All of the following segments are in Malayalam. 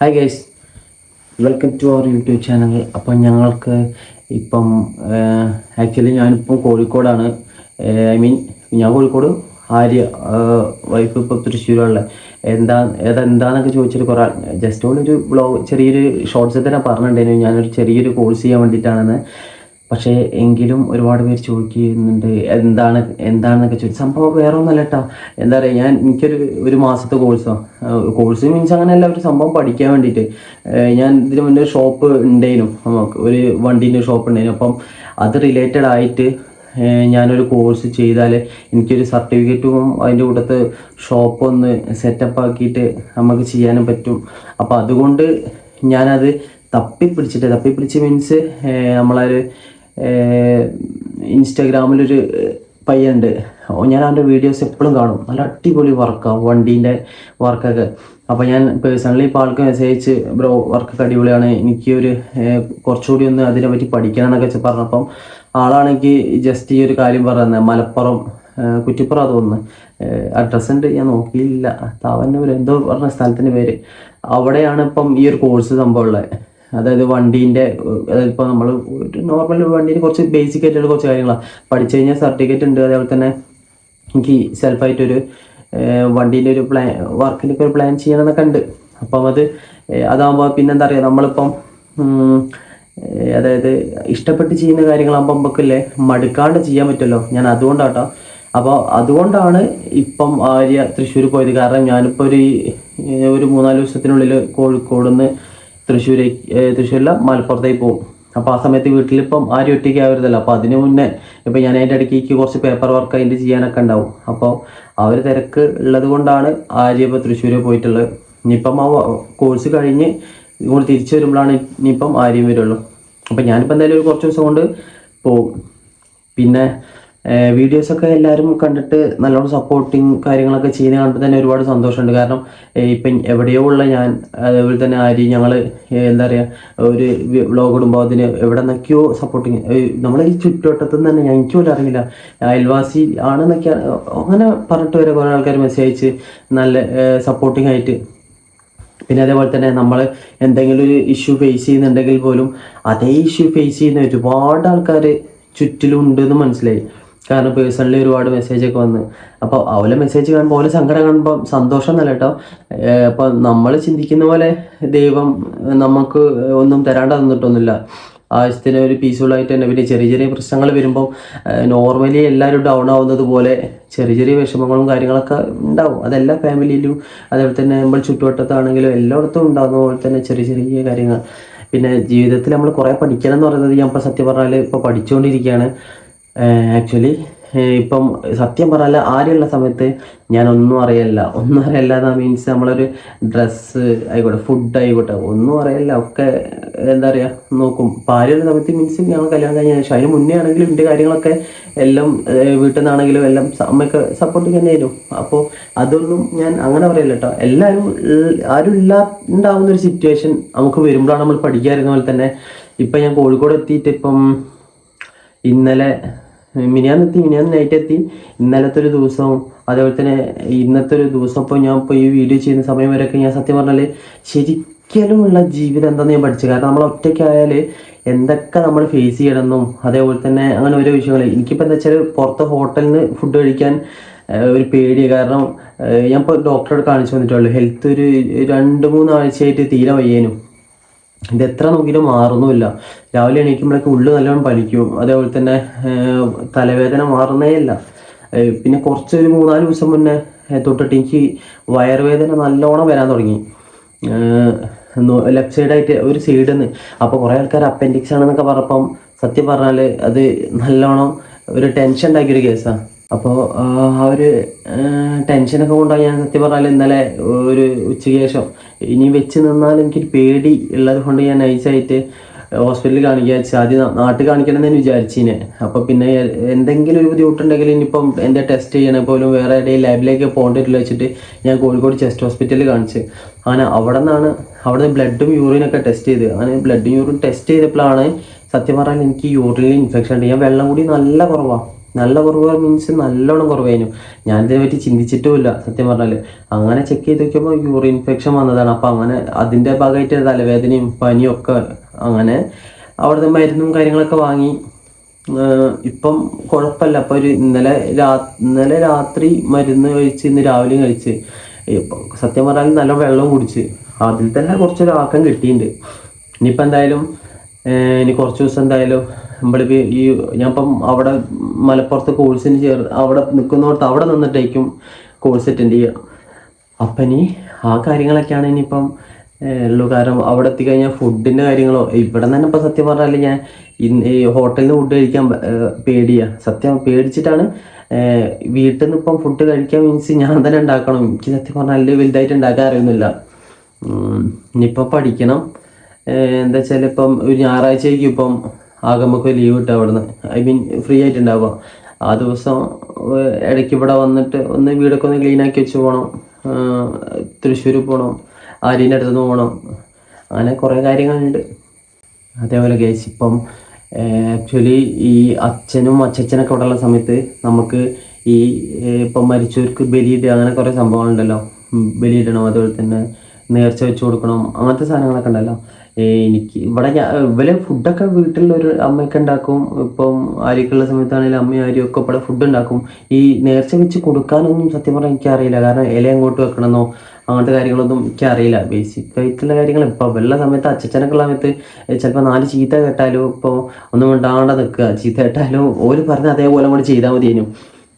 Hi guys welcome to our YouTube channel അപ്പം ഞങ്ങൾക്ക് ഇപ്പം ആക്ച്വലി ഞാനിപ്പം കോഴിക്കോടാണ്. ഐ മീൻ ഞാൻ കോഴിക്കോട് ആര്യ വൈഫ് ഇപ്പോൾ തൃശ്ശൂരുള്ള എന്താ ഏതെന്താന്നൊക്കെ ചോദിച്ചിട്ട് കുറേ ജസ്റ്റ് ഒരു ബ്ലോഗ് ചെറിയൊരു ഷോർട്സ് തന്നെ പറഞ്ഞിട്ടുണ്ടായിരുന്നു. ഞാനൊരു ചെറിയൊരു കോഴ്സ് ചെയ്യാൻ വേണ്ടിയിട്ടാണെന്ന്. പക്ഷേ എങ്കിലും ഒരുപാട് പേര് ചോദിക്കുന്നുണ്ട് എന്താണ് എന്താണെന്നൊക്കെ ചോദിച്ചു. സംഭവം വേറെ ഒന്നല്ല കേട്ടോ എന്താ പറയുക ഞാൻ എനിക്കൊരു ഒരു മാസത്തെ കോഴ്സോ. കോഴ്സ് മീൻസ് അങ്ങനെയല്ല ഒരു സംഭവം പഠിക്കാൻ വേണ്ടിയിട്ട്. ഞാൻ ഇതിന് മുന്നേ ഷോപ്പ് ഉണ്ടായിരുന്നു. ഒരു വണ്ടീന്റെ ഷോപ്പ് ഉണ്ടായിരുന്നു. അപ്പം അത് റിലേറ്റഡ് ആയിട്ട് ഞാനൊരു കോഴ്സ് ചെയ്താൽ എനിക്കൊരു സർട്ടിഫിക്കറ്റും അതിന്റെ കൂട്ടത്ത് ഷോപ്പ് ഒന്ന് സെറ്റപ്പ് ആക്കിയിട്ട് നമുക്ക് ചെയ്യാനും പറ്റും. അപ്പോൾ അതുകൊണ്ട് ഞാനത് തപ്പിപ്പിടിച്ചിട്ട് തപ്പിപ്പിടിച്ച് മീൻസ് നമ്മളൊരു ഇൻസ്റ്റാഗ്രാമിലൊരു പയ്യുണ്ട് ഞാൻ അവന്റെ വീഡിയോസ് എപ്പോഴും കാണും. നല്ല അടിപൊളി വർക്കാണ് വണ്ടീന്റെ വർക്കൊക്കെ. അപ്പോൾ ഞാൻ പേഴ്സണലി ഇപ്പോൾ ആൾക്ക് മെസ്സേജ് അയച്ച് ബ്രോ വർക്കൊക്കെ അടിപൊളിയാണ്. എനിക്ക് ഒരു കുറച്ചുകൂടി ഒന്ന് അതിനെപ്പറ്റി പഠിക്കണം എന്നൊക്കെ പറഞ്ഞപ്പം ആളാണെങ്കിൽ ജസ്റ്റ് ഈ ഒരു കാര്യം പറയുന്നത് മലപ്പുറം കുറ്റിപ്പുറം തോന്നുന്നു. അഡ്രസ്സ് ഉണ്ട്. ഞാൻ നോക്കിയില്ല. താവന്നൂർ എന്തോ പറഞ്ഞ സ്ഥലത്തിന്റെ പേര്. അവിടെയാണ് ഇപ്പം ഈ ഒരു കോഴ്സ് സംഭവം ഉള്ളത് അതായത് വണ്ടീന്റെ അതായത് ഇപ്പോൾ നമ്മൾ നോർമൽ വണ്ടീന്റെ കുറച്ച് ബേസിക് ആയിട്ടുള്ള കുറച്ച് കാര്യങ്ങളാണ് പഠിച്ചു കഴിഞ്ഞാൽ സർട്ടിഫിക്കറ്റ് ഉണ്ട്. അതേപോലെ തന്നെ എനിക്ക് സെൽഫായിട്ടൊരു വണ്ടീന്റെ ഒരു പ്ലാൻ വർക്കിന്റെ ഒരു പ്ലാൻ ചെയ്യണമെന്നൊക്കെ ഉണ്ട്. അപ്പം അത് അതാകുമ്പോൾ പിന്നെന്താ പറയുക നമ്മളിപ്പം അതായത് ഇഷ്ടപ്പെട്ട് ചെയ്യുന്ന കാര്യങ്ങളാകുമ്പോൾ നമുക്കല്ലേ മടുക്കാണ്ട് ചെയ്യാൻ പറ്റുമല്ലോ. ഞാൻ അതുകൊണ്ടാട്ടോ. അപ്പോൾ അതുകൊണ്ടാണ് ഇപ്പം ആര്യ തൃശ്ശൂർ പോയത്. കാരണം ഞാനിപ്പോൾ ഒരു ഒരു മൂന്നാൽ ദിവസത്തിനുള്ളിൽ കോഴിക്കോട് നിന്ന് തൃശ്ശൂർ തൃശ്ശൂരില്ല മലപ്പുറത്തേക്ക് പോകും അപ്പോൾ ആ സമയത്ത് വീട്ടിലിപ്പം ആരും ഒറ്റയ്ക്ക് ആവരുതല്ലോ. അപ്പോൾ അതിന് മുന്നേ ഇപ്പം ഞാൻ അതിന്റെ ഇടയ്ക്ക് കുറച്ച് പേപ്പർ വർക്ക് അതിന്റെ ചെയ്യാനൊക്കെ ഉണ്ടാവും. അപ്പോൾ ആ ഒരു തിരക്ക് ഉള്ളത് കൊണ്ടാണ് ആര്യ ഇപ്പോൾ തൃശ്ശൂർ പോയിട്ടുള്ളത്. ഇനിയിപ്പം ആ കോഴ്സ് കഴിഞ്ഞ് ഇങ്ങോട്ട് തിരിച്ചു വരുമ്പോഴാണ് ഇനിയിപ്പം ആര്യം വരുള്ളൂ. അപ്പം ഞാനിപ്പോൾ എന്തായാലും ഒരു കുറച്ച് ദിവസം കൊണ്ട് പോകും പിന്നെ വീഡിയോസൊക്കെ എല്ലാവരും കണ്ടിട്ട് നല്ലോണം സപ്പോർട്ടിങ് കാര്യങ്ങളൊക്കെ ചെയ്യുന്ന കണ്ടിട്ട് തന്നെ ഒരുപാട് സന്തോഷമുണ്ട്. കാരണം ഇപ്പം എവിടെയോ ഉള്ള ഞാൻ അതേപോലെ തന്നെ ആര് ഞങ്ങൾ എന്താ പറയുക ഒരു വ്ളോഗ് ഇടുമ്പോൾ അതിന് എവിടെ നിന്നൊക്കെയോ സപ്പോർട്ടിങ് നമ്മളെ ഈ ചുറ്റുവട്ടത്തു നിന്ന് തന്നെ ഞാൻ എനിക്ക് പോലും അറിയില്ല അയൽവാസി ആണെന്നൊക്കെ അങ്ങനെ പറഞ്ഞിട്ട് വരെ കുറേ ആൾക്കാർ മെസ്സേജ് അയച്ച് നല്ല സപ്പോർട്ടിങ് ആയിട്ട്. പിന്നെ അതേപോലെ തന്നെ നമ്മൾ എന്തെങ്കിലും ഒരു ഇഷ്യൂ ഫേസ് ചെയ്യുന്നുണ്ടെങ്കിൽ പോലും അതേ ഇഷ്യൂ ഫേസ് ചെയ്യുന്ന ഒരുപാട് ആൾക്കാർ ചുറ്റിലും ഉണ്ട് എന്ന് മനസ്സിലായി. കാരണം പേഴ്സണലി ഒരുപാട് മെസ്സേജ് ഒക്കെ വന്ന്. അപ്പോൾ അവലെ മെസ്സേജ് കാണുമ്പോൾ ഓലെ സങ്കടം കാണുമ്പോൾ സന്തോഷം എന്നല്ല കേട്ടോ അപ്പോൾ നമ്മൾ ചിന്തിക്കുന്ന പോലെ ദൈവം നമുക്ക് ഒന്നും തരാണ്ട് തന്നിട്ടൊന്നുമില്ല. ആവശ്യത്തിന് ഒരു പീസ്ഫുൾ ആയിട്ട് തന്നെ. പിന്നെ ചെറിയ ചെറിയ പ്രശ്നങ്ങൾ വരുമ്പോൾ നോർമലി എല്ലാവരും ഡൗൺ ആവുന്നത് പോലെ ചെറിയ ചെറിയ വിഷമങ്ങളും കാര്യങ്ങളൊക്കെ ഉണ്ടാവും. അതെല്ലാ ഫാമിലിയിലും അതേപോലെ തന്നെ നമ്മൾ ചുറ്റുവട്ടത്താണെങ്കിലും എല്ലായിടത്തും ഉണ്ടാകുന്ന പോലെ തന്നെ ചെറിയ ചെറിയ കാര്യങ്ങൾ. പിന്നെ ജീവിതത്തിൽ നമ്മൾ കുറേ പഠിക്കണം എന്ന് പറയുന്നത് ഞാൻ ഇപ്പോൾ സത്യം പറഞ്ഞാൽ ഇപ്പോൾ പഠിച്ചുകൊണ്ടിരിക്കുകയാണ് ആക്ച്വലി ഇപ്പം സത്യം പറഞ്ഞാൽ ആരെയുള്ള സമയത്ത് ഞാൻ ഒന്നും അറിയില്ല. ഒന്നും അറിയില്ല എന്നാ മീൻസ് നമ്മളൊരു ഡ്രസ്സ് ആയിക്കോട്ടെ ഫുഡ് ആയിക്കോട്ടെ ഒന്നും അറിയില്ല. ഒക്കെ എന്താ പറയുക നോക്കും. ഇപ്പം ആരെയുള്ള സമയത്ത് മീൻസ് ഞങ്ങൾ കല്യാണം കഴിഞ്ഞ ശേഷം അതിന് മുന്നേ ആണെങ്കിലും ഇതിന്റെ കാര്യങ്ങളൊക്കെ എല്ലാം വീട്ടിൽ നിന്നാണെങ്കിലും എല്ലാം അമ്മയ്ക്ക് സപ്പോർട്ട് തന്നെ തരും. അപ്പോൾ അതൊന്നും ഞാൻ അങ്ങനെ പറയില്ല കേട്ടോ എല്ലാവരും ആരും ഇല്ലാണ്ടാവുന്ന ഒരു സിറ്റുവേഷൻ നമുക്ക് വരുമ്പോഴാണ് നമ്മൾ പഠിക്കാറുന്ന പോലെ തന്നെ. ഇപ്പം ഞാൻ കോഴിക്കോട് എത്തിയിട്ട് ഇപ്പം ഇന്നലെ മിനിയാന്ന് എത്തി മിനിയാന്ന് നൈറ്റ് എത്തി. ഇന്നലത്തെ ഒരു ദിവസവും അതേപോലെ തന്നെ ഇന്നത്തെ ഒരു ദിവസം ഇപ്പോൾ ഞാൻ ഇപ്പോൾ ഈ വീഡിയോ ചെയ്യുന്ന സമയം വരെയൊക്കെ ഞാൻ സത്യം പറഞ്ഞാൽ ശരിക്കലുമുള്ള ജീവിതം എന്താണെന്ന് ഞാൻ പഠിച്ചു കാരണം നമ്മൾ ഒറ്റയ്ക്കായാൽ എന്തൊക്കെ നമ്മൾ ഫേസ് ചെയ്യണമെന്നും അതേപോലെ തന്നെ അങ്ങനെ ഓരോ വിഷയങ്ങൾ എനിക്കിപ്പോൾ എന്താ വെച്ചാൽ പുറത്ത് ഹോട്ടലിൽ നിന്ന് ഫുഡ് കഴിക്കാൻ ഒരു പേടി കാരണം ഞാൻ ഇപ്പോൾ ഡോക്ടറോട് കാണിച്ചു വന്നിട്ടുള്ളൂ. ഹെൽത്ത് ഒരു രണ്ട് മൂന്ന് ആഴ്ചയായിട്ട് തീരെ വയ്യേനും. ഇത് എത്ര നോക്കിയിട്ടും മാറുന്നുമില്ല. രാവിലെ എണീക്കുമ്പോഴൊക്കെ ഉള്ളു നല്ലോണം പലിക്കും. അതേപോലെ തന്നെ തലവേദന മാറുന്നേ ഇല്ല പിന്നെ കുറച്ച് ഒരു മൂന്നാൽ ദിവസം മുന്നേ തൊട്ടിട്ട് എനിക്ക് വയറുവേദന നല്ലോണം വരാൻ തുടങ്ങി. ലെഫ്റ്റ് സൈഡായിട്ട് ഒരു സൈഡിൽ നിന്ന് അപ്പോൾ കുറേ ആൾക്കാർ അപ്പൻഡിക്സ് ആണെന്നൊക്കെ പറഞ്ഞപ്പം സത്യം പറഞ്ഞാൽ അത് നല്ലോണം ഒരു ടെൻഷൻ ഉണ്ടാക്കിയൊരു കേസാണ് അപ്പോൾ ആ ഒരു ടെൻഷനൊക്കെ കൊണ്ടാണ് ഞാൻ സത്യം പറഞ്ഞാൽ ഇന്നലെ ഒരു ഉച്ചയ്ക്ക് ശേഷം ഇനി വെച്ച് നിന്നാൽ എനിക്കൊരു പേടി ഉള്ളത് കൊണ്ട് ഞാൻ നൈസായിട്ട് ഹോസ്പിറ്റലിൽ കാണിക്കുക ആദ്യം നാട്ടിൽ കാണിക്കണം എന്ന് വിചാരിച്ചിനെ. അപ്പോൾ പിന്നെ എന്തെങ്കിലും ഒരു ബുദ്ധിമുട്ടുണ്ടെങ്കിൽ ഇനിയിപ്പം എന്റെ ടെസ്റ്റ് ചെയ്യണേ പോലും വേറെ എവിടെയും ലാബിലേക്ക് പോകേണ്ടിട്ടില്ല വെച്ചിട്ട് ഞാൻ കോഴിക്കോട് ചെസ്റ്റ് ഹോസ്പിറ്റലിൽ കാണിച്ച്. അങ്ങനെ അവിടെ നിന്നാണ് അവിടെ ബ്ലഡും യൂറിനൊക്കെ ടെസ്റ്റ് ചെയ്ത്. അങ്ങനെ ബ്ലഡും യൂറിൻ ടെസ്റ്റ് ചെയ്തപ്പോഴാണ് സത്യം പറഞ്ഞാൽ എനിക്ക് യൂറിനിൽ ഇൻഫെക്ഷൻ ഉണ്ട്. ഞാൻ വെള്ളം കൂടി നല്ല കുറവാണ് നല്ല കുറവ് മീൻസ് നല്ലോണം കുറവായിരുന്നു. ഞാൻ ഇതിനെ പറ്റി ചിന്തിച്ചിട്ടുമില്ല സത്യം പറഞ്ഞാൽ അങ്ങനെ ചെക്ക് ചെയ്ത് നോക്കിയപ്പോൾ യൂറിൻ ഇൻഫെക്ഷൻ വന്നതാണ്. അപ്പോൾ അങ്ങനെ അതിന്റെ ഭാഗമായിട്ട് തലവേദനയും പനിയും ഒക്കെ അങ്ങനെ അവിടുത്തെ മരുന്നും കാര്യങ്ങളൊക്കെ വാങ്ങി. ഇപ്പം കുഴപ്പമില്ല. അപ്പോൾ ഒരു ഇന്നലെ രാ ഇന്നലെ രാത്രി മരുന്ന് കഴിച്ച് ഇന്ന് രാവിലെ കഴിച്ച്. ഇപ്പം സത്യം പറഞ്ഞാൽ നല്ല വെള്ളം കുടിച്ച്. അതിൽ തന്നെ കുറച്ചൊരു ആക്കം കിട്ടിയിട്ടുണ്ട്. ഇനിയിപ്പോൾ എന്തായാലും ഇനി കുറച്ച് ദിവസം എന്തായാലും നമ്മളിപ്പോൾ ഈ ഞാനിപ്പം അവിടെ മലപ്പുറത്ത് കോഴ്സിന് ചേർ അവിടെ നിൽക്കുന്നിടത്ത് അവിടെ നിന്നിട്ടായിരിക്കും കോഴ്സ് അറ്റൻഡ് ചെയ്യുക അപ്പം ഇനി ആ കാര്യങ്ങളൊക്കെയാണ് ഇനിയിപ്പം ഉള്ളൂ. കാരണം അവിടെ എത്തിക്കഴിഞ്ഞാൽ ഫുഡിന്റെ കാര്യങ്ങളോ ഇവിടെ തന്നെ ഇപ്പം സത്യം പറഞ്ഞാൽ ഞാൻ ഈ ഹോട്ടലിൽ നിന്ന് ഫുഡ് കഴിക്കാൻ പേടിയാ. സത്യം പേടിച്ചിട്ടാണ് വീട്ടിൽ നിന്ന് ഇപ്പം ഫുഡ് കഴിക്കാൻ മീൻസ് ഞാൻ തന്നെ ഉണ്ടാക്കണം. എനിക്ക് സത്യം പറഞ്ഞാൽ വലുതായിട്ട് ഉണ്ടാക്കാൻ അറിയുന്നില്ല ഇനിയിപ്പം പഠിക്കണം. എന്താ വെച്ചാൽ ഇപ്പം ഒരു ഞായറാഴ്ചയ്ക്ക് ഇപ്പം. ആകെ നമുക്ക് ലീവ് കിട്ടുക അവിടുന്ന്. ഐ മീൻ ഫ്രീ ആയിട്ടുണ്ടാവുക. ആ ദിവസം ഇടയ്ക്ക് ഇവിടെ വന്നിട്ട് ഒന്ന് വീടൊക്കെ ഒന്ന് ക്ലീൻ ആക്കി വെച്ച് പോകണം തൃശ്ശൂർ പോകണം ആര്യന്റെ അടുത്തുനിന്ന് പോകണം അങ്ങനെ കുറേ കാര്യങ്ങളുണ്ട്. അതേപോലെ ഗേസ് ഇപ്പം ആക്ച്വലി ഈ അച്ഛനും ഇവിടെ ഉള്ള സമയത്ത് നമുക്ക് ഈ ഇപ്പം മരിച്ചവർക്ക് ബലിയിടുക അങ്ങനെ കുറേ സംഭവങ്ങളുണ്ടല്ലോ. ബലിയിടണം അതുപോലെ തന്നെ നേർച്ച വെച്ച് കൊടുക്കണം അങ്ങനത്തെ സാധനങ്ങളൊക്കെ ഉണ്ടല്ലോ. എനിക്ക് ഇവിടെ ഞാൻ ഇവലെ ഫുഡൊക്കെ വീട്ടിലൊരു അമ്മയൊക്കെ ഉണ്ടാക്കും. ഇപ്പം ആര്യക്കുള്ള സമയത്താണെങ്കിലും അമ്മയും ആരും ഒക്കെ ഇവിടെ ഫുഡ് ഉണ്ടാക്കും. ഈ നേർച്ച വെച്ച് കൊടുക്കാനൊന്നും സത്യം പറഞ്ഞാൽ എനിക്കറിയില്ല. കാരണം ഇല എങ്ങോട്ട് വെക്കണമെന്നോ അങ്ങനത്തെ കാര്യങ്ങളൊന്നും എനിക്കറിയില്ല. ബേസിക് ആയിട്ടുള്ള കാര്യങ്ങൾ ഇപ്പോൾ വെള്ള സമയത്ത് അച്ഛനൊക്കെ ഉള്ള സമയത്ത് ചിലപ്പോൾ നാല് ചീത്ത കേട്ടാലും ഇപ്പോൾ ഒന്നും മിണ്ടാണ്ട് നിൽക്കുക ചീത്ത കേട്ടാലും ഓര് പറഞ്ഞ അതേപോലെ കൂടെ ചെയ്താൽ മതിയേനും.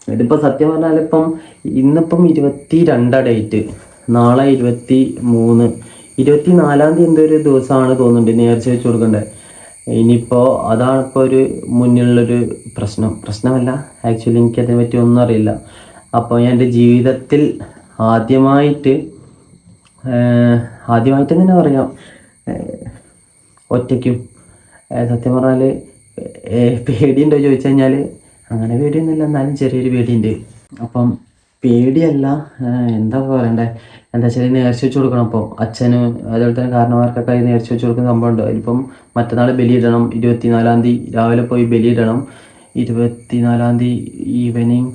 ഇതിപ്പോൾ സത്യം പറഞ്ഞാൽ ഇപ്പം ഇന്നിപ്പം ഇരുപത്തി രണ്ടാ ഡേറ്റ് നാളെ ഇരുപത്തി മൂന്ന് ഇരുപത്തി നാലാം തീയതി എന്തോ ഒരു ദിവസമാണ് തോന്നുന്നുണ്ട്. നേർച്ച വെച്ച് കൊടുക്കേണ്ടത് അതാണ് ഇപ്പോൾ ഒരു മുന്നിലുള്ളൊരു പ്രശ്നം. പ്രശ്നമല്ല. ആക്ച്വലി എനിക്കതിനെ പറ്റി ഒന്നും അറിയില്ല. അപ്പോൾ ഞാൻ എന്റെ ജീവിതത്തിൽ ആദ്യമായിട്ട് ആദ്യമായിട്ട് തന്നെ പറയാം. ഒറ്റയ്ക്കും. സത്യം പറഞ്ഞാൽ പേടിയുണ്ടോ ചോദിച്ചു കഴിഞ്ഞാൽ അങ്ങനെ പേടിയൊന്നുമില്ല. എന്നാലും ചെറിയൊരു പേടിയുണ്ട്. അപ്പം പേടിയല്ല. എന്താ പറയണ്ടേ? എന്താ വെച്ചാൽ നേർച്ച വെച്ച് കൊടുക്കണം അപ്പോൾ അച്ഛന് അതുപോലെ തന്നെ കാരണവർക്കൊക്കെ നേർച്ച വെച്ച് കൊടുക്കുന്ന സംഭവമുണ്ട്. അതിപ്പം മറ്റന്നാൾ ബലിയിടണം ഇരുപത്തിനാലാം തീയതി രാവിലെ പോയി ബലിയിടണം ഇരുപത്തിനാലാം തീയതി ഈവനിങ്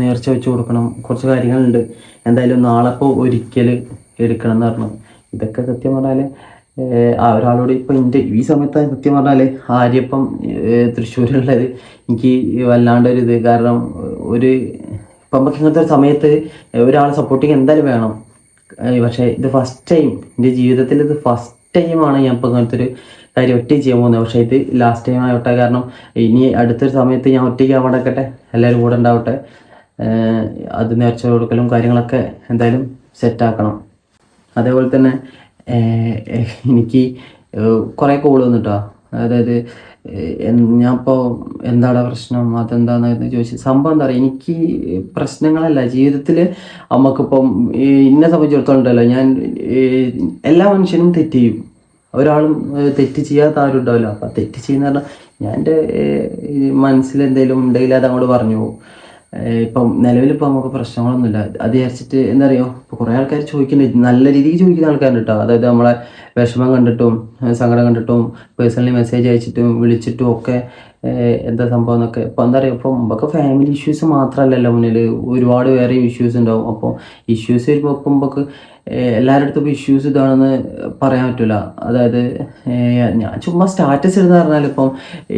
നേർച്ച വെച്ച് കൊടുക്കണം. കുറച്ച് കാര്യങ്ങളുണ്ട്. എന്തായാലും നാളെ ഇപ്പോൾ ഒരിക്കൽ എടുക്കണം എന്ന് പറഞ്ഞു. ഇതൊക്കെ സത്യം പറഞ്ഞാൽ ആ ഒരാളോട് ഇപ്പം എന്റെ ഈ സമയത്ത് സത്യം പറഞ്ഞാൽ ആര്യപ്പം തൃശ്ശൂരുള്ളത് എനിക്ക് വല്ലാണ്ട് ഒരു ഇത് കാരണം ഒരു ഇപ്പം നമുക്ക് ഇങ്ങനത്തെ ഒരു സമയത്ത് ഒരാളെ സപ്പോർട്ടിങ് എന്തായാലും വേണം. പക്ഷേ ഇത് ഫസ്റ്റ് ടൈം എന്റെ ജീവിതത്തിൽ ഇത് ഫസ്റ്റ് ടൈമാണ് ഞാൻ ഇപ്പോൾ ഇങ്ങനത്തെ ഒരു കാര്യം ഒറ്റ ചെയ്യാൻ പോകുന്നത്. പക്ഷേ ഇത് ലാസ്റ്റ് ടൈം ആവട്ടെ കാരണം ഇനി അടുത്തൊരു സമയത്ത് ഞാൻ ഒറ്റയ്ക്ക് നടക്കട്ടെ എല്ലാവരും കൂടെ ഉണ്ടാവട്ടെ അത് നേർച്ച കൊടുക്കലും കാര്യങ്ങളൊക്കെ എന്തായാലും സെറ്റാക്കണം അതേപോലെ തന്നെ എനിക്ക് കുറേ കോൾ വന്നിട്ടോ. അതായത് ഞാൻ എന്താണ് പ്രശ്നം? അതെന്താന്ന് ചോദിച്ചു സംഭവം എന്താ പറയുക എനിക്ക് പ്രശ്നങ്ങളല്ല. ജീവിതത്തിൽ നമുക്കിപ്പം ഈ എന്നെ സംബന്ധിച്ചിടത്തോളം ഞാൻ എല്ലാ മനുഷ്യനും തെറ്റ് ചെയ്യും. ഒരാളും തെറ്റ് ചെയ്യാത്ത ആരും ഉണ്ടാവില്ല. അപ്പം തെറ്റ് ചെയ്യുന്ന പറഞ്ഞാൽ ഞാൻ എന്റെ മനസ്സിൽ എന്തെങ്കിലും ഉണ്ടെങ്കിൽ അത് അങ്ങോട്ട് പറഞ്ഞു പോകും. ഇപ്പം നിലവിലിപ്പോൾ നമുക്ക് പ്രശ്നങ്ങളൊന്നുമില്ല. അത് വിചാരിച്ചിട്ട് എന്താ പറയുക ഇപ്പോൾ കുറേ ആൾക്കാർ ചോദിക്കുന്നുണ്ട്. നല്ല രീതിക്ക് ചോദിക്കുന്ന ആൾക്കാരുണ്ട് കേട്ടോ. അതായത് നമ്മളെ വിഷമം കണ്ടിട്ടും സങ്കടം കണ്ടിട്ടും പേഴ്സണലി മെസ്സേജ് അയച്ചിട്ടും വിളിച്ചിട്ടും ഒക്കെ എന്താ സംഭവം എന്നൊക്കെ. ഇപ്പം എന്താ പറയുക ഇപ്പം നമുക്ക് ഫാമിലി ഇഷ്യൂസ് മാത്രമല്ലല്ലോ മുന്നിൽ. ഒരുപാട് വേറെ ഇഷ്യൂസ് ഉണ്ടാവും. അപ്പോൾ ഇഷ്യൂസ് വരുമ്പോൾ ഇപ്പം നമുക്ക് എല്ലാവരുടെ ഇഷ്യൂസ് ഇതാണെന്ന് പറയാൻ പറ്റില്ല അതായത് ഞാൻ ചുമ്മാ സ്റ്റാറ്റസ് ഇടുന്ന പറഞ്ഞാൽ ഇപ്പം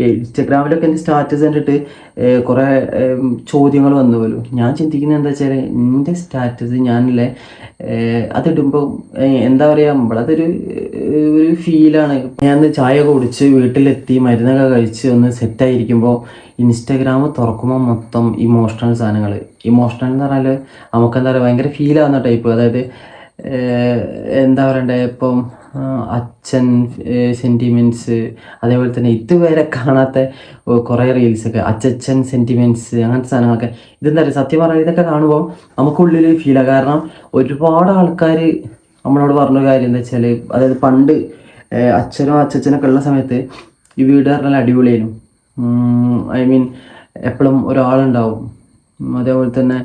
ഇൻസ്റ്റഗ്രാമിലൊക്കെ എന്റെ സ്റ്റാറ്റസ് കണ്ടിട്ട് കുറേ ചോദ്യങ്ങൾ വന്നു പോലും. ഞാൻ ചിന്തിക്കുന്നത് എന്താ വെച്ചാൽ എന്റെ സ്റ്റാറ്റസ് ഞാനില്ലേ അതിടുമ്പോൾ എന്താ പറയുക നമ്മളതൊരു ഒരു ഫീലാണ് ഞാൻ ചായ കുടിച്ച് വീട്ടിലെത്തി മരുന്നൊക്കെ കഴിച്ച് ഒന്ന് സെറ്റായിരിക്കുമ്പോൾ ഇൻസ്റ്റാഗ്രാം തുറക്കുമ്പോൾ മൊത്തം ഇമോഷണൽ സാധനങ്ങൾ ഇമോഷണൽ എന്ന് പറഞ്ഞാൽ നമുക്ക് എന്താ പറയുക ഭയങ്കര ഫീലാവുന്ന ടൈപ്പ് അതായത് എന്താ പറയണ്ടേ? ഇപ്പം അച്ഛൻ സെന്റിമെന്റ്സ് അതേപോലെ തന്നെ ഇതുവരെ കാണാത്ത കുറേ റീൽസൊക്കെ അച്ചച്ചൻ സെന്റിമെന്റ്സ് അങ്ങനത്തെ സാധനങ്ങളൊക്കെ. ഇതെന്താ പറയുക സത്യം പറഞ്ഞാൽ ഇതൊക്കെ കാണുമ്പോൾ നമുക്കുള്ളിൽ ഫീലാണ് കാരണം ഒരുപാട് ആൾക്കാർ നമ്മളോട് പറഞ്ഞ കാര്യം എന്താ വെച്ചാൽ അതായത് പണ്ട് അച്ഛനോ അച്ചച്ചനൊക്കെ ഉള്ള സമയത്ത് ഈ വീട് പറഞ്ഞാൽ അടിപൊളിയായിരുന്നു. ഐ മീൻ എപ്പോഴും ഒരാളുണ്ടാവും. അതേപോലെ തന്നെ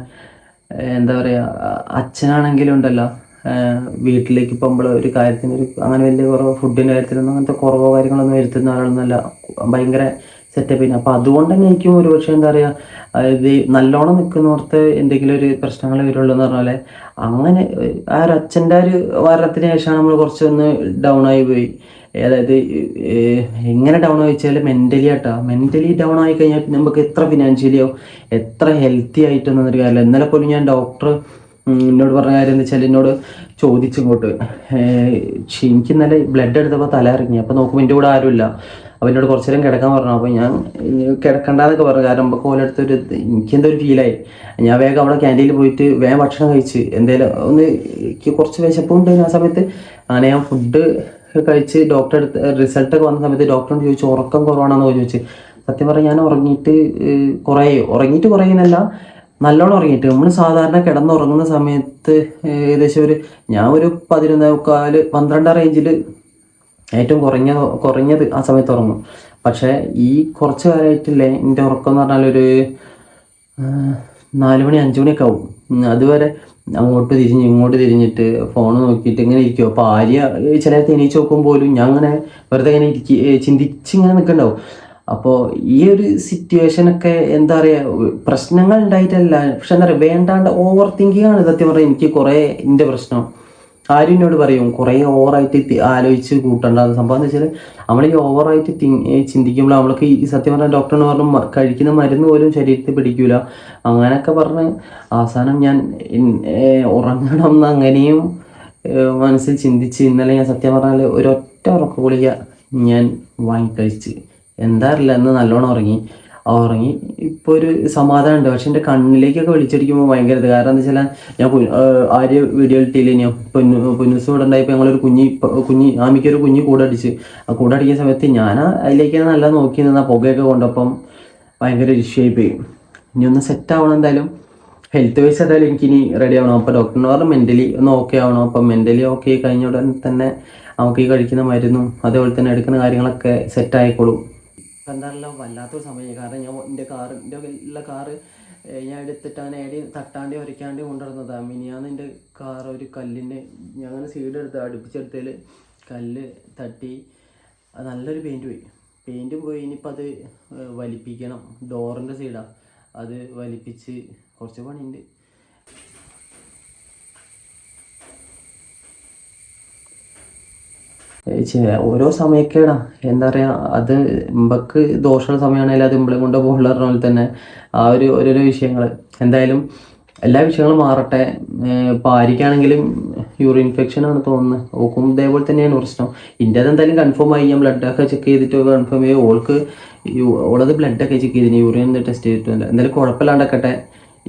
എന്താ പറയുക അച്ഛനാണെങ്കിലും ഉണ്ടല്ലോ. വീട്ടിലേക്ക് ഇപ്പോൾ നമ്മൾ ഒരു കാര്യത്തിന് ഒരു അങ്ങനെ വലിയ കുറവ് ഫുഡിന്റെ കാര്യത്തിലൊന്നും അങ്ങനത്തെ കുറവോ കാര്യങ്ങളൊന്നും വരുത്തുന്ന ആളൊന്നുമല്ല ഭയങ്കര സെറ്റപ്പ് ചെയ്യുന്നത് അപ്പോൾ അതുകൊണ്ട് തന്നെ എനിക്കും ഒരു പക്ഷേ എന്താ പറയുക ഈ നല്ലോണം നിൽക്കുന്നോർത്ത് എന്തെങ്കിലും ഒരു പ്രശ്നങ്ങൾ വരുള്ളൂ എന്ന് പറഞ്ഞാൽ അങ്ങനെ ആ ഒരു അച്ഛന്റെ ഒരു വാരത്തിന് ശേഷമാണ് നമ്മൾ കുറച്ചൊന്ന് ഡൗൺ ആയി പോയി. അതായത് എങ്ങനെ ഡൗൺ ആയി വെച്ചാൽ മെന്റലി ആട്ടാ മെന്റലി ഡൗൺ ആയി കഴിഞ്ഞാൽ നമുക്ക് എത്ര ഫിനാൻഷ്യലിയോ എത്ര ഹെൽത്തി ആയിട്ടൊന്നും ഒരു കാര്യമില്ല. ഇന്നലെ പോലും ഞാൻ ഡോക്ടർ എന്നോട് പറഞ്ഞ കാര്യം എന്ന് വെച്ചാൽ എന്നോട് ചോദിച്ചിങ്ങോട്ട് എനിക്ക് ഇന്നലെ ബ്ലഡ് എടുത്തപ്പോൾ തല ഇറങ്ങി. അപ്പോൾ നോക്കുമ്പോൾ എന്റെ കൂടെ ആരുമില്ല. അപ്പോൾ എന്നോട് കുറച്ച് നേരം കിടക്കാൻ പറഞ്ഞു. അപ്പോൾ ഞാൻ കിടക്കണ്ടെന്നൊക്കെ പറഞ്ഞു. കാരണം ഒരു എനിക്കെന്തോ ഒരു ഫീലായി ഞാൻ വേഗം അവിടെ ക്യാന്റീനിൽ പോയിട്ട് വേഗം ഭക്ഷണം കഴിച്ച് എന്തേലും ഒന്ന് എനിക്ക് കുറച്ച് വിശപ്പുണ്ടായിരുന്നു ആ സമയത്ത് അങ്ങനെ ഞാൻ ഫുഡ് കഴിച്ച് ഡോക്ടർ അടുത്ത് റിസൾട്ടൊക്കെ വന്ന സമയത്ത് ഡോക്ടറോട് ചോദിച്ചു ഉറക്കം കുറവാണെന്ന് ചോദിച്ചു. സത്യം പറഞ്ഞാൽ ഞാൻ ഉറങ്ങിയിട്ട് കുറേ ഉറങ്ങിയിട്ട് കുറയുന്നല്ല. നല്ലോണം ഉറങ്ങിയിട്ട്. നമ്മൾ സാധാരണ കിടന്നുറങ്ങുന്ന സമയത്ത് ഏകദേശം ഒരു ഞാൻ ഒരു പതിനൊന്ന് മുക്കാൽ പന്ത്രണ്ട് റേഞ്ചിൽ ഏറ്റവും കുറഞ്ഞ കുറഞ്ഞത് ആ സമയത്ത് ഉറങ്ങും. പക്ഷേ ഈ കുറച്ച് കാലമായിട്ടില്ലേ എന്റെ ഉറക്കം എന്ന് പറഞ്ഞാൽ ഒരു നാല് മണി അഞ്ച് മണിയൊക്കെ ആവും. അതുവരെ അങ്ങോട്ട് തിരിഞ്ഞ് ഇങ്ങോട്ട് തിരിഞ്ഞിട്ട് ഫോൺ നോക്കിയിട്ട് ഇങ്ങനെ ഇരിക്കും. അപ്പോൾ ആര്യ ചില എണീച്ച് നോക്കും പോലും ഞാൻ അങ്ങനെ വെറുതെ ഇങ്ങനെ ഇരിക്കും ചിന്തിച്ച് ഇങ്ങനെ നിൽക്കണ്ടാവും. അപ്പോൾ ഈ ഒരു സിറ്റുവേഷനൊക്കെ എന്താ പറയുക പ്രശ്നങ്ങൾ ഉണ്ടായിട്ടല്ല. പക്ഷെ എന്താ പറയുക വേണ്ടാണ്ട് ഓവർ തിങ്കിങ് ആണ് സത്യം പറഞ്ഞാൽ എനിക്ക് കുറേ എന്റെ പ്രശ്നം. ആരും എന്നോട് പറയും കുറേ ഓവറായിട്ട് ആലോചിച്ച് കൂട്ടേണ്ട. സംഭവം എന്ന് വെച്ചാൽ നമ്മൾ ഈ ഓവറായിട്ട് ചിന്തിക്കുമ്പോൾ നമ്മൾക്ക് ഈ സത്യം പറഞ്ഞാൽ ഡോക്ടറിന് പറഞ്ഞു കഴിക്കുന്ന മരുന്ന് പോലും ശരീരത്തിൽ പിടിക്കൂല. അങ്ങനെയൊക്കെ പറഞ്ഞ് അവസാനം ഞാൻ ഉറങ്ങണം എന്ന് അങ്ങനെയും മനസ്സിൽ ചിന്തിച്ച് ഇന്നലെ ഞാൻ സത്യം പറഞ്ഞാൽ ഒരൊറ്റ ഉറക്ക ഗുളിക ഞാൻ വാങ്ങിക്കഴിച്ച്. എന്താ അറിയില്ല നല്ലോണം ഉറങ്ങി. ഉറങ്ങി. ഇപ്പോൾ ഒരു സമാധാനമുണ്ട് പക്ഷെ എന്റെ കണ്ണിലേക്കൊക്കെ വിളിച്ചടിക്കുമ്പോൾ ഭയങ്കര ഇത്. കാരണം എന്താ വെച്ചാൽ ഞാൻ ആര്യ വീഡിയോ ഇട്ടില്ലേനോ പൊന്നു പൊന്നുസ് ഇവിടെ ഉണ്ടായപ്പോൾ ഞങ്ങളൊരു കുഞ്ഞി കുഞ്ഞി ആമിക്കൊരു കുഞ്ഞി കൂടെ അടിച്ച്. ആ കൂടെ അടിക്കുന്ന സമയത്ത് ഞാൻ അതിലേക്ക് നല്ല നോക്കി നിന്ന പുകയൊക്കെ കൊണ്ടപ്പം ഭയങ്കര ഇഷ്യൂ ഇനി ഒന്ന് സെറ്റ് ആവണം എന്തായാലും. ഹെൽത്ത് വൈസ് എന്തായാലും എനിക്കിനി റെഡി ആവണം. അപ്പോൾ ഡോക്ടറിന് പറഞ്ഞു മെന്റലി ഒന്ന് ഓക്കെ ആവണം. അപ്പം മെന്റലി ഓക്കെ കഴിഞ്ഞ ഉടനെ തന്നെ നമുക്ക് ഈ കഴിക്കുന്ന മരുന്നും അതേപോലെ തന്നെ എടുക്കുന്ന കാര്യങ്ങളൊക്കെ സെറ്റ് ആയിക്കോളും. ഇപ്പം എന്താണല്ലോ വല്ലാത്തൊരു സമയം. കാരണം ഞാൻ എന്റെ കാറിന്റെ ഉള്ള കാറ് ഞാൻ എടുത്തിട്ട് അവനെ ഏടി തട്ടാണ്ടി ഉരയ്ക്കാണ്ടി കൊണ്ടുവരുന്നതാണ് മിനിയാന്ന് എന്റെ കാർ ഒരു കല്ലിന്റെ ഞാൻ സീഡ് എടുത്ത് അടുപ്പിച്ചെടുത്തതിൽ കല്ല് തട്ടി അത് നല്ലൊരു പെയിന്റ് പോയി. പെയിന്റ് പോയി ഇനിയിപ്പോൾ അത് വലിപ്പിക്കണം. ഡോറിന്റെ സൈഡാണ് അത് വലിപ്പിച്ച് കുറച്ച് പണിയുണ്ട്. ഓരോ സമയക്കേടാ എന്താ പറയാ അത് ഇമ്പക്ക് ദോഷമുള്ള സമയമാണെങ്കിൽ അത് ഇമ്പളെ കൊണ്ട് പോകുള്ള പോലെ തന്നെ ആ ഒരു ഓരോരോ വിഷയങ്ങൾ എന്തായാലും എല്ലാ വിഷയങ്ങളും മാറട്ടെ. പാരിക്കാണെങ്കിലും യൂറിൻ ഇൻഫെക്ഷൻ ആണ് തോന്നുന്നത് ഓക്കും ഇതേപോലെ തന്നെയാണ് പ്രശ്നം. ഇന്റെത് എന്തായാലും കൺഫേം ആയി. ഞാൻ blood ഒക്കെ ചെക്ക് ചെയ്തിട്ട് കൺഫേം ചെയ്യും ഓൾക്ക് ഓളത് ബ്ലഡ് ഒക്കെ ചെക്ക് ചെയ്തിന്. യൂറിൻ ടെസ്റ്റ് ചെയ്തിട്ടില്ല എന്തായാലും കുഴപ്പമില്ലാണ്ടൊക്കട്ടെ.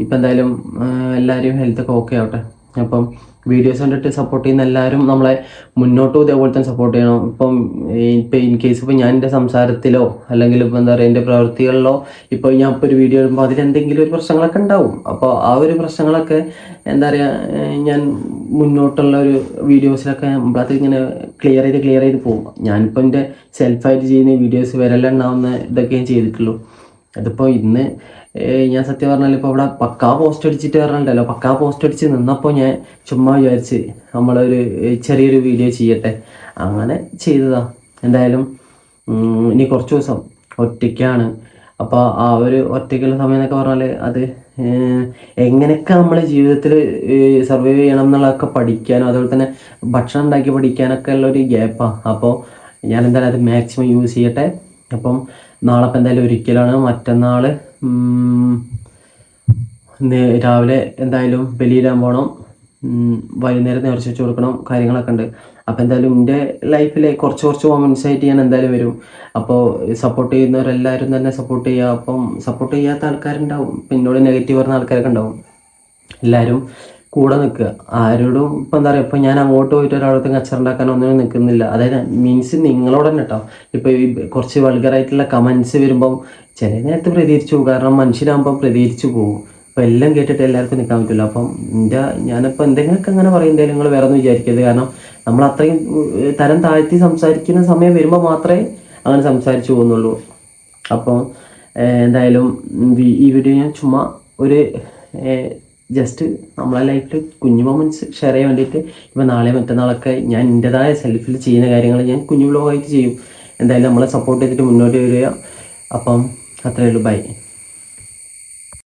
ഇപ്പം എന്തായാലും ഏഹ് എല്ലാവരും ഹെൽത്തൊക്കെ ഓക്കെ ആവട്ടെ. അപ്പം വീഡിയോസ് കണ്ടിട്ട് സപ്പോർട്ട് ചെയ്യുന്ന എല്ലാവരും നമ്മളെ മുന്നോട്ടും ഇതേപോലെ തന്നെ സപ്പോർട്ട് ചെയ്യണം. ഇപ്പം ഇപ്പം ഇൻ കേസ് ഇപ്പം ഞാൻ എന്റെ സംസാരത്തിലോ അല്ലെങ്കിൽ ഇപ്പം എന്താ പറയുക എന്റെ പ്രവൃത്തികളിലോ ഇപ്പോൾ ഞാൻ ഇപ്പോൾ ഒരു വീഡിയോ ഇടുമ്പോൾ അതിലെന്തെങ്കിലും ഒരു പ്രശ്നങ്ങളൊക്കെ ഉണ്ടാവും. അപ്പോൾ ആ ഒരു പ്രശ്നങ്ങളൊക്കെ എന്താ പറയുക ഞാൻ മുന്നോട്ടുള്ള ഒരു വീഡിയോസിലൊക്കെ ഇങ്ങനെ ക്ലിയർ ചെയ്ത് ക്ലിയർ ചെയ്ത് പോകും. ഞാനിപ്പോൾ എന്റെ സെൽഫായിട്ട് ചെയ്യുന്ന വീഡിയോസ് വിരലുണ്ടാവുന്ന ഇതൊക്കെ ഞാൻ ചെയ്തിട്ടുള്ളൂ. അതിപ്പോൾ ഇന്ന് ഞാൻ സത്യം പറഞ്ഞാൽ ഇപ്പോൾ ഇവിടെ പക്കാ പോസ്റ്റ് അടിച്ചിട്ട് പറഞ്ഞിട്ടല്ലോ പക്കാ പോസ്റ്റ് അടിച്ച് നിന്നപ്പോൾ ഞാൻ ചുമ്മാ വിചാരിച്ച് നമ്മളൊരു ചെറിയൊരു വീഡിയോ ചെയ്യട്ടെ. അങ്ങനെ ചെയ്തതാ. എന്തായാലും ഇനി കുറച്ച് ദിവസം ഒറ്റയ്ക്കാണ്. അപ്പോൾ ആ ഒരു ഒറ്റയ്ക്കുള്ള സമയം എന്നൊക്കെ പറഞ്ഞാൽ അത് എങ്ങനെയൊക്കെ നമ്മളെ ജീവിതത്തിൽ സർവൈവ് ചെയ്യണം എന്നുള്ളതൊക്കെ പഠിക്കാനും അതുപോലെ തന്നെ ഭക്ഷണം ഉണ്ടാക്കി പഠിക്കാനൊക്കെ ഉള്ളൊരു ഗ്യാപ്പാണ് അപ്പോൾ ഞാൻ എന്തായാലും അത് മാക്സിമം യൂസ് ചെയ്യട്ടെ. അപ്പം നാളെ ഇപ്പം എന്തായാലും ഒരിക്കലാണ്. മറ്റന്നാൾ രാവിലെ എന്തായാലും ബലിയിടാൻ പോകണം വൈകുന്നേരം നേർച്ച വെച്ച് കൊടുക്കണം കാര്യങ്ങളൊക്കെ ഉണ്ട്. അപ്പോൾ എന്തായാലും എന്റെ ലൈഫിലെ കുറച്ച് കുറച്ച് മൊമെന്റ്സ് ആയിട്ട് ഞാൻ എന്തായാലും വരും. അപ്പോൾ സപ്പോർട്ട് ചെയ്യുന്നവരെല്ലാവരും തന്നെ സപ്പോർട്ട് ചെയ്യുക അപ്പം സപ്പോർട്ട് ചെയ്യാത്ത ആൾക്കാരുണ്ടാവും. പിന്നോട് നെഗറ്റീവ് പറഞ്ഞ ആൾക്കാരൊക്കെ ഉണ്ടാവും. എല്ലാവരും കൂടെ നിൽക്കുക. ആരോടും ഇപ്പം എന്താ പറയുക ഇപ്പം ഞാൻ അങ്ങോട്ട് പോയിട്ട് ഒരാളത്ത് കച്ചറുണ്ടാക്കാൻ ഒന്നിനും നിൽക്കുന്നില്ല. അതായത് മീൻസ് നിങ്ങളോട് തന്നെ കേട്ടോ ഇപ്പോൾ ഈ കുറച്ച് വൾഗറായിട്ടുള്ള കമൻസ് വരുമ്പം ചില നേരത്ത് പ്രതികരിച്ചു പോകും. കാരണം മനുഷ്യരാകുമ്പം പ്രതികരിച്ചു പോകും. അപ്പോൾ എല്ലാം കേട്ടിട്ട് എല്ലാവർക്കും നിൽക്കാൻ പറ്റില്ല അപ്പം എന്റെ ഞാനിപ്പോൾ എന്തെങ്കിലുമൊക്കെ അങ്ങനെ പറയുന്നതിൽ നിങ്ങൾ വേറെ ഒന്നും വിചാരിക്കരുത്. കാരണം നമ്മൾ അത്രയും തരം താഴ്ത്തി സംസാരിക്കുന്ന സമയം വരുമ്പോൾ മാത്രമേ അങ്ങനെ സംസാരിച്ചു പോകുന്നുള്ളൂ. അപ്പോൾ എന്തായാലും ഈ വീഡിയോ ഞാൻ ചുമ്മാ ഒരു ജസ്റ്റ് നമ്മളെ ലൈഫിൽ കുഞ്ഞു മൊമെന്റ്സ് ഷെയർ ചെയ്യാൻ വേണ്ടിയിട്ട് ഇപ്പോൾ നാളെ മറ്റന്നാളൊക്കെ ഞാൻ എന്റെതായ സെൽഫിൽ ചെയ്യുന്ന കാര്യങ്ങൾ ഞാൻ കുഞ്ഞു വ്ലോഗായിട്ട് ചെയ്യും. എന്തായാലും നമ്മളെ സപ്പോർട്ട് ചെയ്തിട്ട് മുന്നോട്ട് വരിക. അപ്പം അത്രയേ ഉള്ളൂ. ബൈ